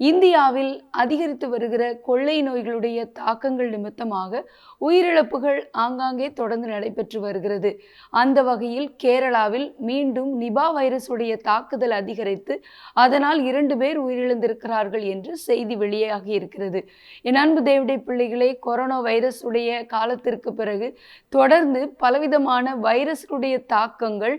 இந்தியாவில் அதிகரித்து வருகிற கொள்ளை நோய்களுடைய தாக்கங்கள் நிமித்தமாக உயிரிழப்புகள் ஆங்காங்கே தொடர்ந்து நடைபெற்று வருகிறது. அந்த வகையில் கேரளாவில் மீண்டும் நிபா வைரஸுடைய தாக்குதல் அதிகரித்து அதனால் இரண்டு பேர் உயிரிழந்திருக்கிறார்கள் என்று செய்தி வெளியாகி இருக்கிறது. என் அன்பு தேவடைய பிள்ளைகளே கொரோனா வைரஸ் உடைய காலத்திற்கு பிறகு தொடர்ந்து பலவிதமான வைரஸ்களுடைய தாக்கங்கள்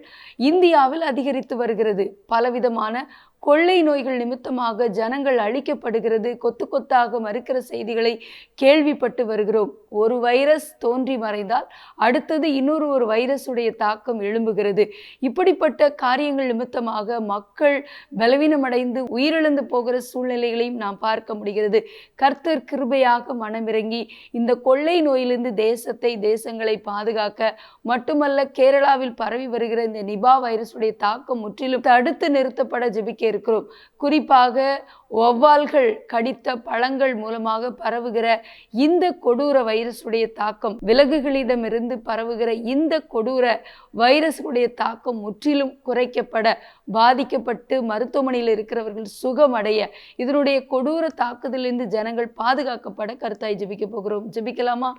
இந்தியாவில் அதிகரித்து வருகிறது. பலவிதமான கொள்ளை நோய்கள் நிமித்தமாக ஜனங்கள் அழிக்கப்படுகிறது. கொத்து கொத்தாக மறுக்கிற செய்திகளை கேள்விப்பட்டு வருகிறோம். ஒரு வைரஸ் தோன்றி மறைந்தால் அடுத்தது இன்னொரு ஒரு வைரஸுடைய தாக்கம் எழும்புகிறது. இப்படிப்பட்ட காரியங்கள் நிமித்தமாக மக்கள் பலவீனமடைந்து உயிரிழந்து போகிற சூழ்நிலைகளையும் நாம் பார்க்க முடிகிறது. கர்த்தர் கிருபையாக மனமிறங்கி இந்த கொள்ளை நோயிலிருந்து தேசத்தை தேசங்களை பாதுகாக்க மட்டுமல்ல கேரளாவில் பரவி வருகிற இந்த நிபா வைரஸுடைய தாக்கம் முற்றிலும் தடுத்து நிறுத்தப்பட ஜபிக்க இருக்கிறோம். குறிப்பாக ஒவ்வால்கள் கடித்த பழங்கள் மூலமாக பரவுகிற இந்த கொடூர வைரஸுடைய தாக்கம் விலங்குகளிடமிருந்து பரவுகிற இந்த கொடூர வைரஸுடைய தாக்கம் முற்றிலும் குறைக்கப்பட பாதிக்கப்பட்டு மருத்துவமனையில் இருக்கிறவர்கள் சுகமடைய இதனுடைய கொடூர தாக்குதலிருந்து ஜனங்கள் பாதுகாக்கப்பட கருத்தாய் ஜபிக்க போகிறோம். ஜபிக்கலாமா?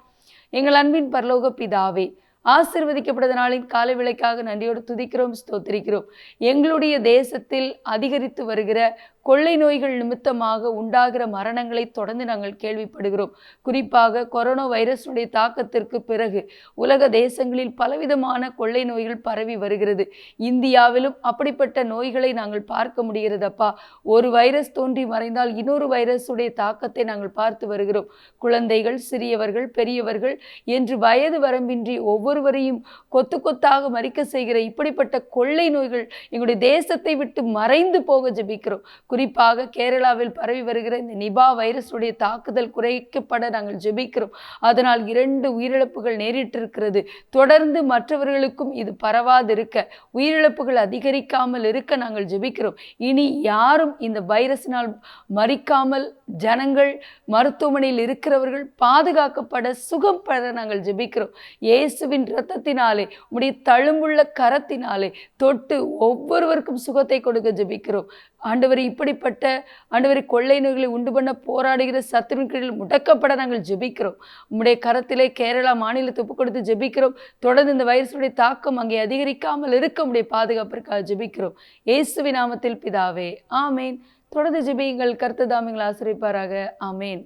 எங்கள் அன்பின் பரலோக பிதாவே ஆசிர்வதிக்கப்பட்ட நாளின் கால விலைக்காக நன்றியோடு துதிக்கிறோம் ஸ்தோத்திரிக்கிறோம். எங்களுடைய தேசத்தில் அதிகரித்து வருகிற கொள்ளை நோய்கள் நிமித்தமாக உண்டாகிற மரணங்களை தொடர்ந்து நாங்கள் கேள்விப்படுகிறோம். குறிப்பாக கொரோனா வைரஸுடைய தாக்கத்திற்கு பிறகு உலக தேசங்களில் பலவிதமான கொள்ளை நோய்கள் பரவி வருகிறது. இந்தியாவிலும் அப்படிப்பட்ட நோய்களை நாங்கள் பார்க்க முடிகிறதப்பா? ஒரு வைரஸ் தோன்றி மறைந்தால் இன்னொரு வைரஸுடைய தாக்கத்தை நாங்கள் பார்த்து வருகிறோம். குழந்தைகள் சிறியவர்கள் பெரியவர்கள் என்று வயது வரம்பின்றி ஒவ்வொருவரையும் கொத்து கொத்தாக மறிக்க செய்கிற இப்படிப்பட்ட கொள்ளை நோய்கள் எங்களுடைய தேசத்தை விட்டு மறைந்து போக ஜெபிக்கிறோம். குறிப்பாக கேரளாவில் பரவி வருகிற இந்த நிபா வைரஸுடைய தாக்குதல் குறைக்கப்பட நாங்கள் ஜெபிக்கிறோம். அதனால் இரண்டு உயிரிழப்புகள் நேரிட்டிருக்கிறது. தொடர்ந்து மற்றவர்களுக்கும் இது பரவாதிருக்க உயிரிழப்புகள் அதிகரிக்காமல் இருக்க நாங்கள் ஜெபிக்கிறோம். இனி யாரும் இந்த வைரஸினால் மறிக்காமல் ஜனங்கள் மருத்துவமனையில் இருக்கிறவர்கள் பாதுகாக்கப்பட சுகம் பெற நாங்கள் ஜெபிக்கிறோம். இயேசுவின் இரத்தத்தினாலே உடைய தழும்புள்ள கரத்தினாலே தொட்டு ஒவ்வொருவருக்கும் சுகத்தை கொடுக்க ஜெபிக்கிறோம். ஆண்டவர் இப்படிப்பட்ட ஆண்டவரை கொள்ளை நோய்களை உண்டு பண்ண போராடுகிற சத்துருவின் கீழ் முடக்கப்பட நாங்கள் ஜெபிக்கிறோம். உம்முடைய கரத்திலே கேரளா மாநிலத்தை ஒப்பு கொடுத்து ஜெபிக்கிறோம். தொடர்ந்து இந்த வைரஸுடைய தாக்கம் அங்கே அதிகரிக்காமல் இருக்க உடைய பாதுகாப்பிற்காக ஜெபிக்கிறோம். இயேசுவின் நாமத்தில் பிதாவே ஆமேன். தொடர்ந்து ஜெபியுங்கள் கர்த்ததாமிகள் ஆசிரிப்பாராக அமேன்